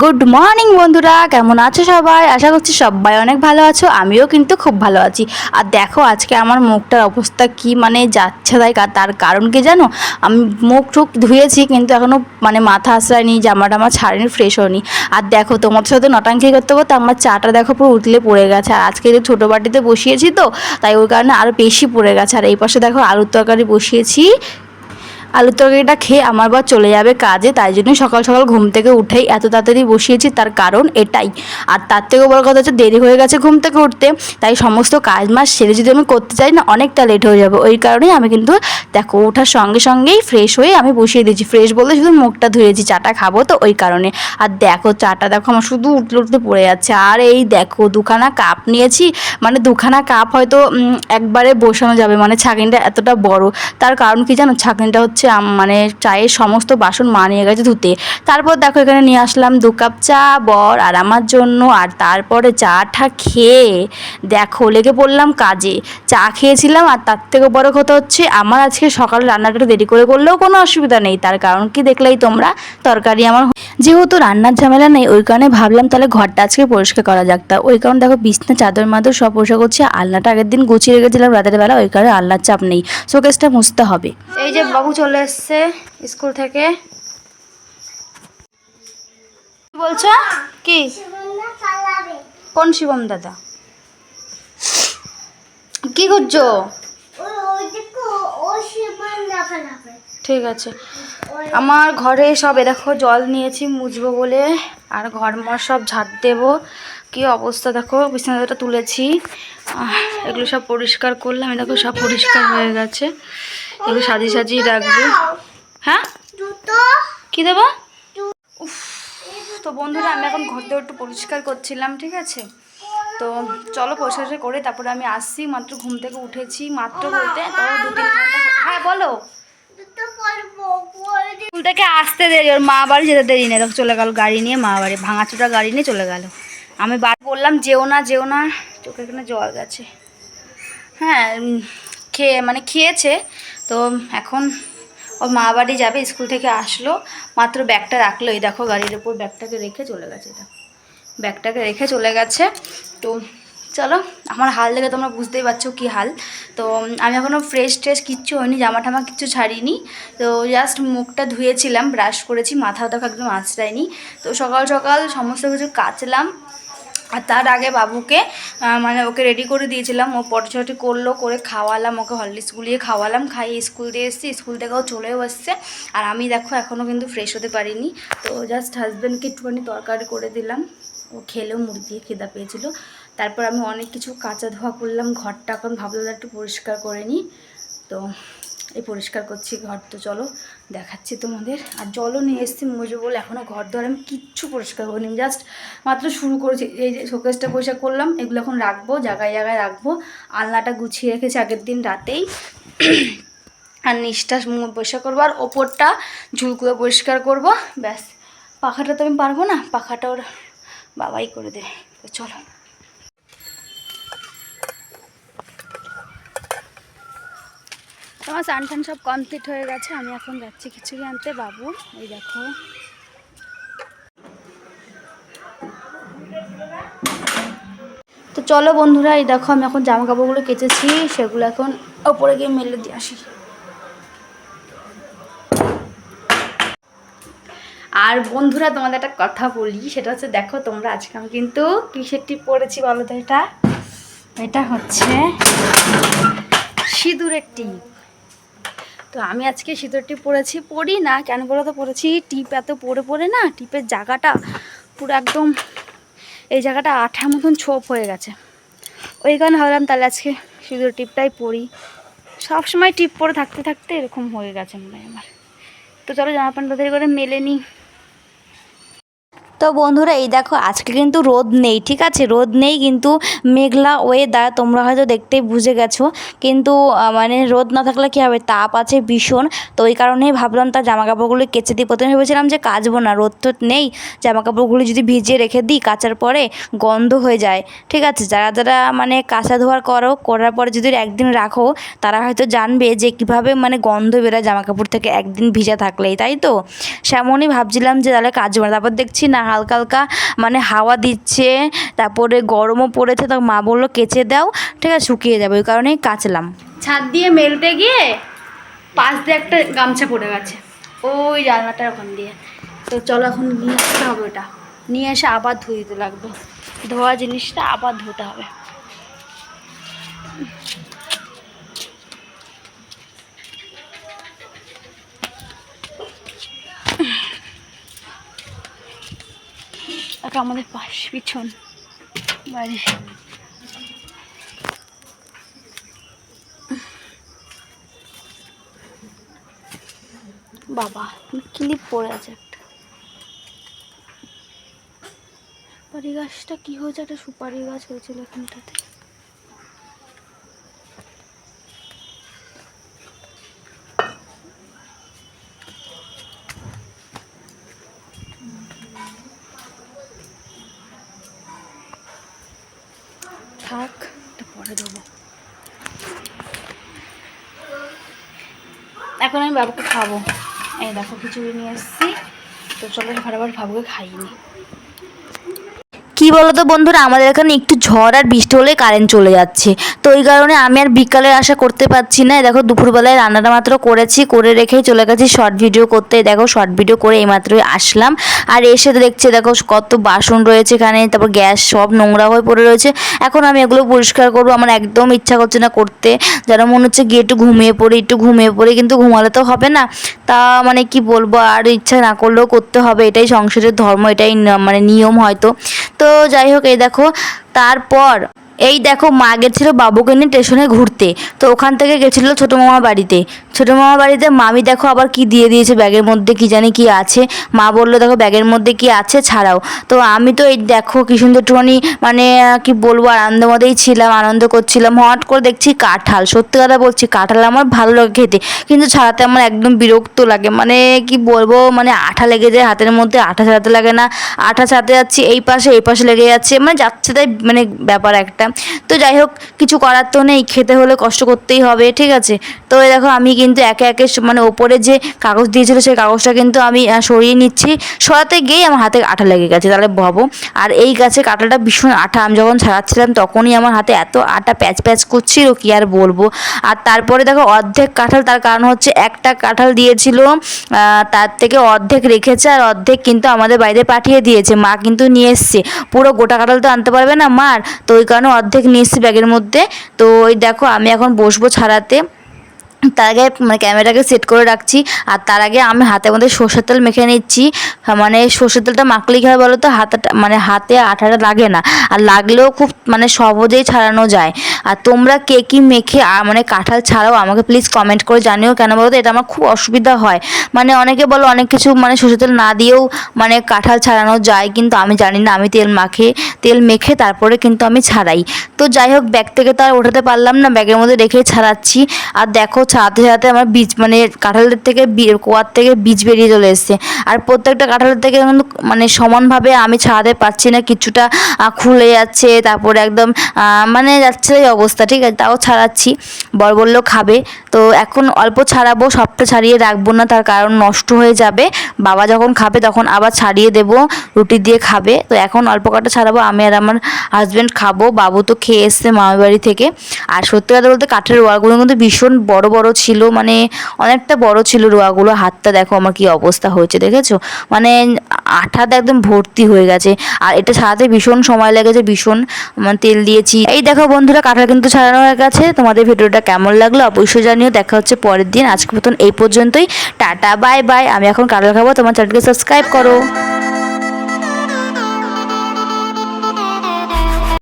Good morning বন্ধুরা। কেমন আছো সবাই? আশা করছি সবাই অনেক ভালো আছো। আমিও কিন্তু খুব ভালো আছি। আর দেখো, আজকে আমার মুখটার অবস্থা কি মানে যাচ্ছে তাই তার কারণ কি জানো? আমি মুখ টুক ধুয়েছি, কিন্তু এখনও মানে মাথা আশ্রয়নি, জামা টামা ছাড়েনি ফ্রেশ হয়নি। আর দেখো তোমার সাথে নটাঙ্কি করতে করতে আমার চাটা দেখো পুরো উতলে পড়ে গেছে। আর আজকে যে ছোটো বাটিতে বসিয়েছি তো, তাই ওই কারণে আরও বেশি পড়ে গেছে। আর এই পাশে দেখো আলুর তরকারি বসিয়েছি। আলুর তরকারিটা খেয়ে আমার বা চলে যাবে কাজে, তাই জন্যই সকাল সকাল ঘুম থেকে উঠেই এত তাড়াতাড়ি বসিয়েছি, তার কারণ এটাই। আর তার থেকেও বড় কথা হচ্ছে দেরি হয়ে গেছে ঘুম থেকে উঠতে, তাই সমস্ত কাজ মাস সেরে যদি আমি করতে চাই না, অনেকটা লেট হয়ে যাবে। ওই কারণেই আমি কিন্তু দেখো, ওঠার সঙ্গে সঙ্গেই ফ্রেশ হয়ে আমি বসিয়ে দিয়েছি। ফ্রেশ বলতে শুধু মুখটা ধুয়েছি, চাটা খাব তো ওই কারণে। আর দেখো, চাটা দেখো, আমার শুধু উঠলে উঠতে পড়ে যাচ্ছে। আর এই দেখো, দুখানা কাপ নিয়েছি মানে দুখানা কাপ হয়তো একবারে বসানো যাবে মানে ছাঁকনিটা এতটা বড়। তার কারণ কি জানো, ছাঁকনিটা হচ্ছে আম- মানে চায়ের সমস্ত বাসন মা নিয়ে গেছে ধুতে। তারপর দেখো, এখানে নিয়ে আসলাম দু কাপ চা, বর আর আমার জন্য। আর তারপরে চাটা খেয়ে, দেখো, লেগে পড়লাম কাজে। চা খেয়েছিলাম, আর তার থেকে বড় কথা হচ্ছে, আমার আজকে সকালে রান্নাটা দেরি করে করলেও কোনো অসুবিধা নেই। তার কারণ কি দেখলেই তোমরা, তরকারি আমার যেহেতু রান্নার ঝামেলা নেই ওই কারণে ভাবলাম তাহলে ঘরটা আজকে পরিষ্কার করা যাক। তা ওই কারণে দেখো বিছনা চাদর মাদর সব পরিষ্কার করছি আলনাটা আগের দিন গুছিয়ে রেখেছিলাম রাতের বেলা ওই কারণে আলনার চাপ নেই। শোকেসটা মুছতে হবে। এই যে বাবু চলে এসছে স্কুল থেকে। কি বলছো? কি? কোন শিবম দাদা? কি করছ? ঠিক আছে। আমার ঘরে সব এ দেখো জল নিয়েছি মুছবো বলে আর ঘর মর সব ঝাড় দেবো। কি অবস্থা দেখো বিছানাটা তুলেছি। এগুলো সব পরিষ্কার করলাম দেখো সব পরিষ্কার হয়ে গেছে। এগুলো সাজিয়ে সাজিয়ে রাখব। হ্যাঁ? কি দেবো? উফ, তো বন্ধুরা আমি এখন ঘর দিয়ে একটু পরিষ্কার করছিলাম ঠিক আছে? তো চলো পরিষ্কার করে তারপরে আমি আসছি মাত্র ঘুম থেকে উঠেছি মাত্র বলতে তাও দু তিন ঘণ্টা হ্যাঁ বলো। স্কুল থেকে আসতে দেরি, ওর মা বাড়ি যেতে দেরি নেই। দেখো, চলে গেল গাড়ি নিয়ে, মা বাড়ি ভাঙাচোটা গাড়ি নিয়ে চলে গেল। আমি বার বললাম, যেও না যেও না। চোখে এখানে জল গেছে। হ্যাঁ খেয়ে মানে খেয়েছে। তো এখন ওর মা বাড়ি যাবে, স্কুল থেকে আসলো। মাত্র ব্যাগটা রাখল। এই দেখো, গাড়ির উপর ব্যাগটাকে রেখে চলে গেছে। দেখো, ব্যাগটাকে রেখে চলে গেছে। তো চলো, আমার হাল দেখে তোমরা বুঝতেই পারছ কি হাল। তো আমি এখনও ফ্রেশ ট্রেশ কিচ্ছু হয়নি জামা টামা কিচ্ছু ছাড়িনি। তো জাস্ট মুখটা ধুয়েছিলাম ব্রাশ করেছি, মাথা দেখো একদম আঁচড়াইনি। তো, সকাল সকাল সমস্ত কিছু কাচলাম। আর তার আগে বাবুকে মানে ওকে রেডি করে দিয়েছিলাম। ও পটছটি করল, করে খাওয়ালাম, ওকে হরলিক্স গুলিয়ে খাওয়ালাম, খাইয়ে স্কুল দিয়ে এসেছি স্কুল থেকেও চলেও এসছে। আর আমি দেখো এখনও কিন্তু ফ্রেশ হতে পারিনি। তো জাস্ট হাজব্যান্ডকে একটুখানি তরকারি করে দিলাম। ও খেলেও মুড়ি দিয়ে খিদা পেয়েছিল। তারপর আমি অনেক কিছু কাঁচা ধোয়া করলাম, ঘরটা এখন ভাবলাম একটু পরিষ্কার করে নিই। তো এই পরিষ্কার করছি ঘর, তো চলো দেখাচ্ছি তোমাদের। আর জলও নিয়ে এসেছি মুজো বলে এখনও ঘর ধরে আমি কিচ্ছু পরিষ্কার করিনি জাস্ট মাত্র শুরু করেছি। এই যে শোকেসটা পরিষ্কার করলাম, এগুলো এখন রাখব, জায়গায় জায়গায় রাখব। আলনাটা গুছিয়ে রেখেছি আগের দিন রাতেই। আর নিচটা পরিষ্কার করব, আর ওপরটা ঝুলগুলো পরিষ্কার করব। ব্যাস, পাখাটা তো আমি পারব না, পাখাটা ওর বাবাই করে দেবে। তো চলো। তোমার স্নান টান সব কমপ্লিট হয়ে গেছে, আমি এখন যাচ্ছি খিচুড়ি আনতে। বাবু, এই দেখো। তো চলো বন্ধুরা, এই দেখো, আমি এখন জামা কাপড়গুলো কেচেছি, সেগুলো এখন ওপরে গিয়ে মেলে দিয়ে আসি। আর বন্ধুরা, তোমাদের একটা কথা বলি, সেটা হচ্ছে দেখো, তোমরা আজকে আমি কিন্তু কিসের টিপ বলো তো এটা? এটা হচ্ছে সিঁদুরের টিপ। তো আমি আজকে শীতের টিপ পরেছি, পরি না। কেন বলো তো? পরেছি টিপ এত পরে পরে না, টিপের জায়গাটা পুরো একদম এই জায়গাটা আঠার মতন ছোপ হয়ে গেছে। ওই কারণে ভাবলাম তাহলে আজকে সিঁদুর টিপটাই পরি। সবসময় টিপ পরে থাকতে থাকতে এরকম হয়ে গেছে মনে হয় আমার। তো চলো জামা প্যান্ট করে মেলে নিই। তো বন্ধুরা, এই দেখো, আজকে কিন্তু রোদ নেই, ঠিক আছে? রোদ নেই কিন্তু মেঘলা ওয়েদার তোমরা হয়তো দেখতেই বুঝে গেছো। কিন্তু মানে রোদ না থাকলে কী হবে? তাপ আছে ভীষণ। তো ওই কারণেই ভাবলাম তার জামা কাপড়গুলো কেচে দিই। প্রথমে ভেবেছিলাম যে কাচবো না, রোদ তো নেই। জামা কাপড়গুলো যদি ভিজিয়ে রেখে দিই, কাচার পরে গন্ধ হয়ে যায়। ঠিক আছে? যারা যারা মানে কাঁচা ধোয়ার করো, করার পরে যদি একদিন রাখো, তারা হয়তো জানবে যে কীভাবে মানে গন্ধ বেরোয় জামা কাপড় থেকে একদিন ভিজা থাকলেই, তাই তো? সেমনই ভাবছিলাম যে তাহলে কাচবো না। তারপর দেখছি না হালকা হালকা মানে হাওয়া দিচ্ছে, তারপরে গরমও পড়েছে, তো মা বলল কেচে দাও, ঠিক আছে, শুকিয়ে যাবে, ওই কারণেই কাচলাম। ছাদ দিয়ে মেলতে গিয়ে পাশ দিয়ে একটা গামছা পড়ে গেছে। ওই জানলাটার ওখান দিয়ে। তো চলো এখন নিয়ে আসতে হবে ওটা। নিয়ে এসে আবার ধুয়ে দিতে লাগবে। ধোয়া জিনিসটা আবার ধুতে হবে। এটা আমাদের পাশ, পিছন। বাড়ি। বাবা ক্লিপ পড়ে আছে একটা। সুপারি গাছটা কি হয়েছে? একটা সুপারি গাছ হয়েছিল এখানটাতে থাক এটা পরে দেবো। এখন আমি বাবুকে খাব। এই দেখো, খিচুড়ি নিয়ে এসেছি। তো চলো ফটাফট বাবুকে খাইনি কি বলতো বন্ধুরা, আমাদের এখানে একটু ঝড় আর বৃষ্টি হলে কারেন্ট চলে যাচ্ছে। তো ওই কারণে আমি আর বিকালে আশা করতে পারছি না। দেখো দুপুরবেলায় রান্নাটা মাত্র করেছি, করে রেখেই চলে গেছি শর্ট ভিডিও করতে। দেখো শর্ট ভিডিও করে এইমাত্রই আসলাম। আর এসে তো দেখছি, দেখো কত বাসন রয়েছে এখানে, তারপর গ্যাস সব নোংরা হয়ে পড়ে রয়েছে। এখন আমি এগুলো পরিষ্কার করব, আমার একদম ইচ্ছা করছে না করতে। যেন মনে হচ্ছে গিয়ে একটু ঘুমিয়ে পড়ি, একটু ঘুমিয়ে পড়ি, কিন্তু ঘুমালে তো হবে না। তা মানে কি বলব, আর ইচ্ছা না করলেও করতে হবে, এটাই সংসারের ধর্ম, এটাই মানে নিয়ম হয়তো। তো যাই হোক এই দেখো তারপর এই দেখো মা গেছিল বাবুকে নিয়ে স্টেশনে ঘুরতে। তো ওখান থেকে গেছিল ছোটো মামা বাড়িতে। ছোটো মামা বাড়িতে মামি দেখো আবার কি দিয়ে দিয়েছে ব্যাগের মধ্যে, কি জানি কি আছে। মা বলল, দেখো ব্যাগের মধ্যে কি আছে, ছাড়াও। তো আমি তো এই দেখো কি সুন্দর একটুখানি মানে কি বলব আনন্দ মধ্যেই ছিলাম, আনন্দ করছিলাম। হট করে দেখছি কাঁঠাল। সত্যি কথা বলছি, কাঁঠাল আমার ভালো লাগে খেতে। কিন্তু ছাড়াতে আমার একদম বিরক্ত লাগে। মানে কি বলব মানে আঠা লেগে যায় হাতের মধ্যে, আঠা ছাড়াতে লাগে না। আঠা ছাড়াতে যাচ্ছি, এই পাশে এই পাশে লেগে যাচ্ছে। মানে যাচ্ছে তাই মানে ব্যাপার একটা। তো যাই হোক, কিছু করার তো নেই, খেতে হলে কষ্ট করতেই হবে, ঠিক আছে? তো দেখো, আমি কিন্তু একে একে মানে ওপরে যে কাগজ দিয়েছিল, সেই কাগজটা কিন্তু আমি সরিয়ে নিচ্ছি। সরাতে গিয়েই আমার হাতে আঠা লেগে গেছে, তাহলে ভাবো আর এই গাছে কাঁঠালটা ভীষণ আঠা, আমি যখন ছাড়াচ্ছিলাম, তখনই আমার হাতে এত আটা প্যাচ প্যাচ করছিল, কি আর বলব? আর তারপরে দেখো, অর্ধেক কাঁঠাল, তার কারণ হচ্ছে একটা কাঁঠাল দিয়েছিল তার থেকে অর্ধেক রেখেছে, আর অর্ধেক কিন্তু আমাদের বাড়িতে পাঠিয়ে দিয়েছে, মা কিন্তু নিয়ে এসছে। পুরো গোটা কাঁঠাল তো আনতে পারবে না মার? তো ওই কারণে অর্ধেক নিয়ে এসেছি ব্যাগের মধ্যে। তো ওই দেখো আমি এখন বসবো ছাড়াতে। তার আগে মানে ক্যামেরাটাকে সেট করে রাখছি, আর তার আগে আমি হাতের মধ্যে সর্ষের তেল মেখে নিচ্ছি। মানে সর্ষের তেলটা মাখলে কী হয় বলো তো, হাতাটা মানে হাতে আঠাটা লাগে না, আর লাগলেও খুব মানে সহজেই ছাড়ানো যায়। আর তোমরা কে কী মেখে মানে কাঁঠাল ছাড়াও আমাকে প্লিজ কমেন্ট করে জানিও কেন বলো তো, এটা আমার খুব অসুবিধা হয়। মানে অনেকে বলো অনেক কিছু মানে সর্ষের তেল না দিয়েও মানে কাঁঠাল ছাড়ানো যায়, কিন্তু আমি জানি না, আমি তেল মাখে, তেল মেখে তারপরে কিন্তু আমি ছাড়াই। তো যাই হোক, ব্যাগ থেকে তো আর ওঠাতে পারলাম না, ব্যাগের মধ্যে রেখেই ছাড়াচ্ছি। আর দেখো ছাড়াতে সাথে আমার বীজ মানে কাঁঠালের থেকে কোয়ার থেকে বীজ বেরিয়ে চলে এসছে। আর প্রত্যেকটা কাঁঠালের থেকে কিন্তু মানে সমানভাবে আমি ছাড়াতে পারছি না, কিছুটা খুলে যাচ্ছে, তারপরে একদম মানে যাচ্ছে এই অবস্থা, ঠিক আছে? তাও ছাড়াচ্ছি বর বলল খাবে। তো এখন অল্প ছাড়াবো, সবটা ছাড়িয়ে রাখব না, তার কারণ নষ্ট হয়ে যাবে। বাবা যখন খাবে তখন আবার ছাড়িয়ে দেবো, রুটি দিয়ে খাবে। তো এখন অল্প কটা ছাড়াবো, আমি আর আমার হাজব্যান্ড খাব। বাবু তো খেয়ে এসছে মামার বাড়ি থেকে। আর সত্যি কথা বলতে কাঠের রোয়াগুলো কিন্তু ভীষণ বড় বড় ছিল মানে অনেকটা বড় ছিল রোয়াগুলো। হাতটা দেখো আমার কি অবস্থা হয়েছে, দেখেছ? মানে আঠাতে একদম ভর্তি হয়ে গেছে। আর এটা ছাড়াতে ভীষণ সময় লেগেছে, ভীষণ মানে তেল দিয়েছি। এই দেখো বন্ধুরা, কাঁঠাল কিন্তু ছাড়ানো হয়ে গেছে। তোমাদের ভিডিওটা কেমন লাগল অবশ্যই জানিও। দেখা হচ্ছে পরের দিন। আজকে মতন এই পর্যন্তই। Tata, bye bye. আমি এখন কাঁঠাল খাব। তোমার চ্যানেলকে সাবস্ক্রাইব করো।